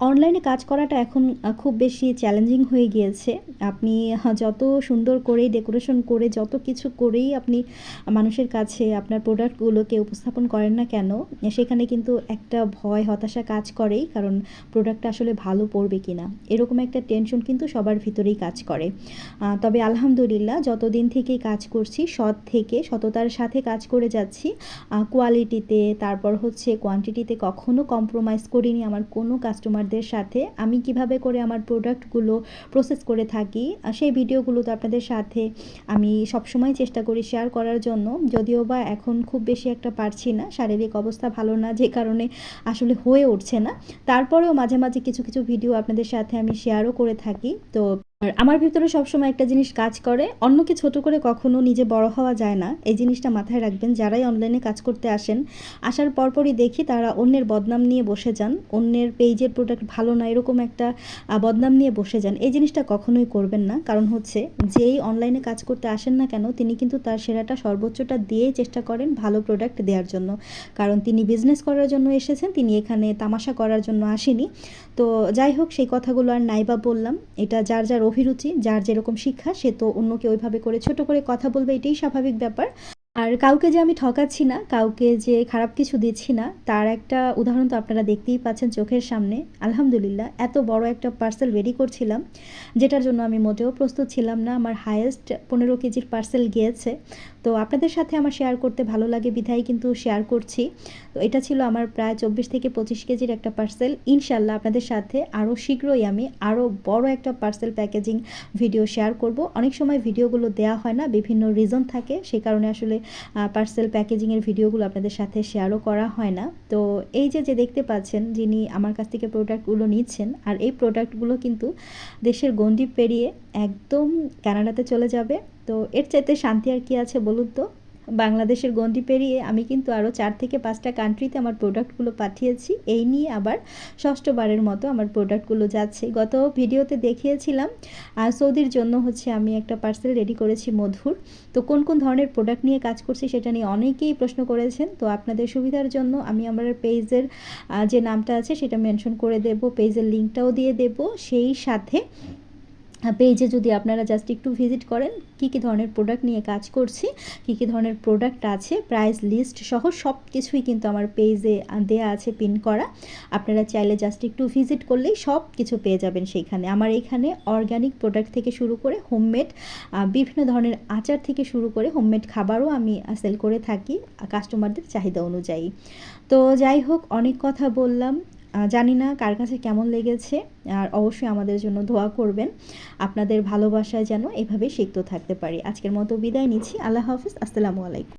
অনলাইনে কাজ করাটা এখন খুব বেশি চ্যালেঞ্জিং হয়ে গিয়েছে। আপনি যত সুন্দর করেই ডেকোরেশন করে যত কিছু করেই আপনি মানুষের কাছে আপনার প্রোডাক্টগুলোকে উপস্থাপন করেন না কেন, সেখানে কিন্তু একটা ভয়, হতাশা কাজ করেই। কারণ প্রোডাক্টটা আসলে ভালো পড়বে কি না এরকম একটা টেনশন কিন্তু সবার ভিতরেই কাজ করে। তবে আলহামদুলিল্লাহ যতদিন থেকেই কাজ করছি সৎ থেকে সততার সাথে কাজ করে যাচ্ছি। কোয়ালিটিতে তারপর হচ্ছে কোয়ান্টিটিতে কখনো কম্প্রোমাইজ করিনি আমার কোনো কাস্টমারদের সাথে। আমি কীভাবে করে আমার প্রোডাক্টগুলো প্রসেস করে থাকি সেই ভিডিওগুলো তো আপনাদের সাথে আমি সবসময় চেষ্টা করি শেয়ার করার জন্য। যদিও বা এখন খুব বেশি একটা পারছি না। শারীরিক অবস্থা ভালো না যে কারণে আসলে হয়ে উঠছে না। তারপরেও মাঝে, মাঝে কিছু, কিছু ভিডিও আপনাদের সাথে আমি শেয়ারও করে থাকি। তো আর আমার ভিতরে সবসময় একটা জিনিস কাজ করে, অন্যকে ছোট করে কখনো নিজে বড় হওয়া যায় না। এই জিনিসটা মাথায় রাখবেন। যারাই অনলাইনে কাজ করতে আসেন, আসার পরপরই দেখি তারা অন্যের বদনাম নিয়ে বসে যান। অন্যের পেইজের প্রোডাক্ট ভালো না এরকম একটা বদনাম নিয়ে বসে যান। এই জিনিসটা কখনোই করবেন না। কারণ হচ্ছে যেই অনলাইনে কাজ করতে আসেন না কেন, তিনি কিন্তু তার সেরাটা সর্বোচ্চটা দিয়েই চেষ্টা করেন ভালো প্রোডাক্ট দেওয়ার জন্য। কারণ তিনি বিজনেস করার জন্য এসেছেন। তিনি এখানে তামাশা করার জন্য আসেনি। তো যাই হোক সেই কথাগুলো আর নাইবা বললাম। এটা যার, যার অভিরুচি, যার যেরকম শিক্ষা সে তো অন্যকে ওইভাবে করে ছোট করে কথা বলবে এটাই স্বাভাবিক ব্যাপার। আর কাউকে যে আমি ঠকাচ্ছি না, কাউকে যে খারাপ কিছু দিচ্ছি না, তার একটা উদাহরণ তো আপনারা দেখতেই পাচ্ছেন চোখের সামনে। আলহামদুলিল্লাহ এত বড় একটা পার্সেল রেডি করছিলাম, যেটার জন্য আমি মোটেও প্রস্তুত ছিলাম না। আমার হায়েস্ট পনেরো কেজির পার্সেল গিয়েছে। তো আপনাদের সাথে আমার শেয়ার করতে ভালো লাগে বিধায় কিন্তু শেয়ার করছি। তো এটা ছিল আমার প্রায় ২৪ থেকে ২৫ কেজির একটা পার্সেল। ইনশাল্লাহ আপনাদের সাথে আরও শীঘ্রই আমি আরও বড় একটা পার্সেল প্যাকেজিং ভিডিও শেয়ার করব। অনেক সময় ভিডিওগুলো দেয়া হয় না, বিভিন্ন রিজন থাকে। সে কারণে আসলে পার্সেল প্যাকেজিংয়ের ভিডিওগুলো আপনাদের সাথে শেয়ারও করা হয় না। তো এই যে, যে দেখতে পাচ্ছেন যিনি আমার কাছ থেকে প্রোডাক্টগুলো নিচ্ছেন আর এই প্রোডাক্টগুলো কিন্তু দেশের গণ্ডি পেরিয়ে একদম কানাডাতে চলে যাবে। তো এর চাইতে শান্তি আর কি আছে বলুন তো? বাংলাদেশের গণ্ডি পেরিয়ে আমি কিন্তু আরও চার থেকে পাঁচটা কান্ট্রিতে আমার প্রোডাক্টগুলো পাঠিয়েছি। এই নিয়ে আবার ষষ্ঠবারের মতো আমার প্রোডাক্টগুলো যাচ্ছে। গত ভিডিওতে দেখিয়েছিলাম সৌদির জন্য হচ্ছে আমি একটা পার্সেল রেডি করেছি মধুর। তো কোন, কোন ধরনের প্রোডাক্ট নিয়ে কাজ করছি সেটা নিয়ে অনেকেই প্রশ্ন করেছেন। তো আপনাদের সুবিধার জন্য আমি আমার পেজের যে নামটা আছে সেটা মেনশন করে দেব। পেজের লিঙ্কটাও দিয়ে দেব। সেই সাথে পেজে যদি আপনারা জাস্ট একটু ভিজিট করেন কী, কী ধরনের প্রোডাক্ট নিয়ে কাজ করছি, কী, কী ধরনের প্রোডাক্ট আছে, প্রাইস লিস্ট সহ সব কিছুই কিন্তু আমার পেজে দেয়া আছে পিন করা। আপনারা চাইলে জাস্ট একটু ভিজিট করলেই সব কিছু পেয়ে যাবেন সেইখানে। আমার এইখানে অর্গানিক প্রোডাক্ট থেকে শুরু করে হোমমেড বিভিন্ন ধরনের আচার থেকে শুরু করে হোমমেড খাবারও আমি সেল করে থাকি কাস্টমারদের চাহিদা অনুযায়ী। তো যাই হোক অনেক কথা বললাম। জানি না কার কাছে কেমন লেগেছে। আর অবশ্যই আমাদের জন্য দোয়া করবেন। আপনাদের ভালোবাসায় যেন এভাবে শিখতে থাকতে পারি। আজকের মতো বিদায় নিচ্ছি। আল্লাহ হাফিজ আসসালামু আলাইকুম।